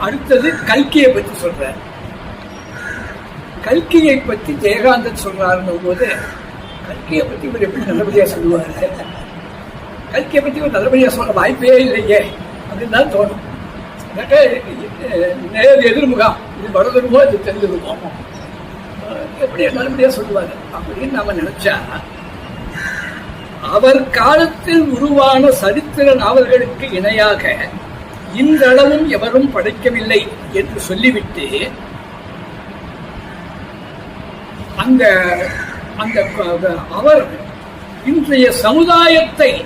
அடுத்தது கல்கியை பற்றி சொல்றார் கல்கியை பற்றி ஜெயகாந்தன் சொல்றாருன்னும் போது கல்கியை பற்றி இவர் எப்படி நல்லபடியா சொல்லுவாரு? கல்கியை பற்றி ஒரு நல்லபடியா சொல்ல வாய்ப்பே இல்லையே அப்படின்னு தான் தோணும். எனக்கு நேர் எதிர்முகம் இது வடதுருமோ இது தென்னிருமோ எப்படி நல்லபடியா சொல்லுவாரு? அப்படின்னு நாம நினைச்சா அவர் காலத்தில் உருவான சரித்திர நாவல்களுக்கு இணையாக இன்றளவும் எவரும் படைக்கவில்லை என்று சொல்லிவிட்டு அந்த அந்த அவர் இன்றைய சமுதாயத்தை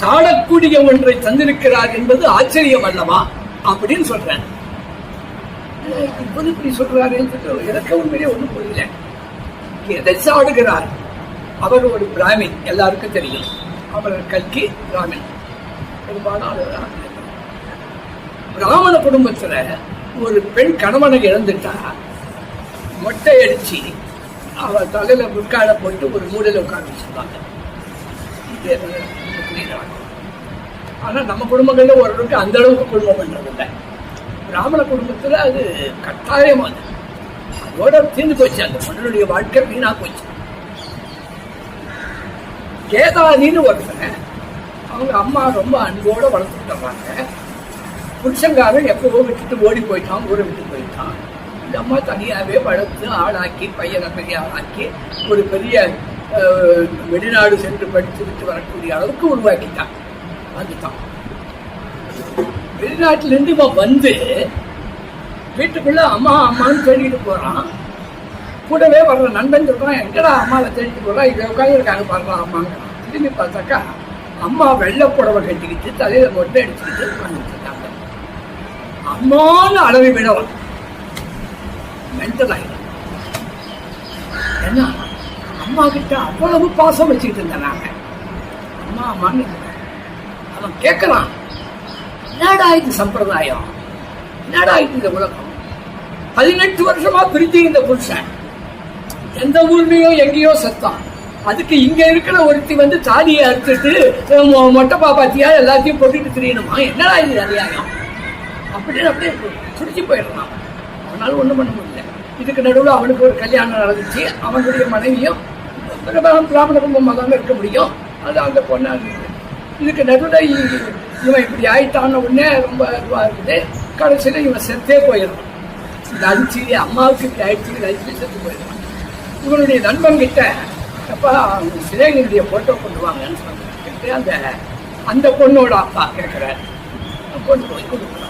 சாடக்கூடிய ஒன்றை தந்திருக்கிறார் என்பது ஆச்சரியம் அல்லவா? அப்படின்னு சொல்றேன் இப்போது இப்படி இப்படி சொல்றாருன்னு எனக்கு உண்மையிலே ஒண்ணும் புரியல. எதை சாடுகிறார்? அவர் ஒரு பிராமின் எல்லாருக்கும் தெரியும். அவர் கல்கி பிராமின் பெரும்பாலும் அவர் பிராமண குடும்பத்துல ஒரு பெண் கணவனை இழந்துட்டா மொட்டை அடிச்சு அவ தலையில முற்கால போட்டு ஒரு மூலையில உட்காந்து வச்சிருந்தாங்க. இது ஆனா நம்ம குடும்பங்கள்ல ஓரளவுக்கு அந்த அளவுக்கு குடும்பம் பண்றது இல்லை. பிராமண குடும்பத்துல அது கட்டாயமானது அதோட தீர்ந்து போச்சு. அந்த பொண்ணுடைய வாழ்க்கை வீணா போச்சு. கேதாதின்னு ஒருத்தன் அவங்க அம்மா ரொம்ப அன்போட வளர்த்துட்டாங்க புருஷங்காரன் எப்பவோ விட்டுட்டு ஓடி போயிட்டான் ஊரை விட்டு போயிட்டான். இந்த அம்மா தனியாகவே வளர்த்து ஆளாக்கி பையனை பெரிய ஆளாக்கி ஒரு பெரிய வெளிநாடு சென்று படித்து விட்டு வரக்கூடிய அளவுக்கு உருவாக்கிட்டான். வந்துட்டான். வெளிநாட்டிலிருந்து இவன் வந்து வீட்டுக்குள்ள அம்மா அம்மான்னு தேடிட்டு போறான். கூடவே வர்ற நண்பன் சொல்றான் எங்கடா அம்மாவை தேடிட்டு போகிறான் இதை உட்காந்து இருக்காங்க பாருங்க அம்மாங்கிறான் திரும்பி பார்த்தாக்கா அம்மா வெள்ளை புடவை கட்டிக்கிட்டு தலையில மொட்டை அடிச்சுக்கிட்டு உட்காந்துட்டு அம்மான அளவை விட மென்டல் ஆயிடும் ஏன்னா அம்மா கிட்ட அவ்வளவு பாசம் வச்சுக்கிட்டு இருந்தேன் நாங்க அம்மா அம்மான்னு அவன் கேட்கலாம் என்னடா இது சம்பிரதாயம்? என்னடா இது இந்த உலகம்? பதினெட்டு வருஷமா பிரித்தி இந்த புருஷன். எந்த ஊர்லயோ எங்கேயோ செத்தான். அதுக்கு இங்க இருக்கிற ஒருத்தி வந்து தாலியை அறுத்துட்டு மொ- மொட்டை பாப்பாத்தியா? எல்லாத்தையும் போட்டுட்டு திரியணுமா? என்னடா இது அநியாயம்? அப்படின்னு அப்படியே துடிச்சு போயிடலாம் அவனால ஒன்றும் பண்ண முடியல. இதுக்கு நடுவில் அவனுக்கு ஒரு கல்யாணம் நடந்துச்சு. அவனுடைய மனைவியும் பிராமண குடும்பமாக தாங்க இருக்க முடியும். அது அந்த பொண்ணாக இருந்தது இதுக்கு நடுவில் இவன் இப்படி ஆயிட்டான உடனே ரொம்ப இதுவாக இருக்குது. கடைசியில் இவன் செத்தே போயிடுறான். இந்த அஞ்சு அம்மாவுக்கு இப்படி ஆயிடுச்சு அஞ்சு செத்து போயிடுறான். இவனுடைய நண்பன் கிட்ட அப்பா சிலைகளுடைய போட்டோ கொண்டு வாங்கன்னு சொன்னாங்க அந்த அந்த பொண்ணோட அப்பா கேட்குறாரு கொண்டு போய் கொடுக்குறாரு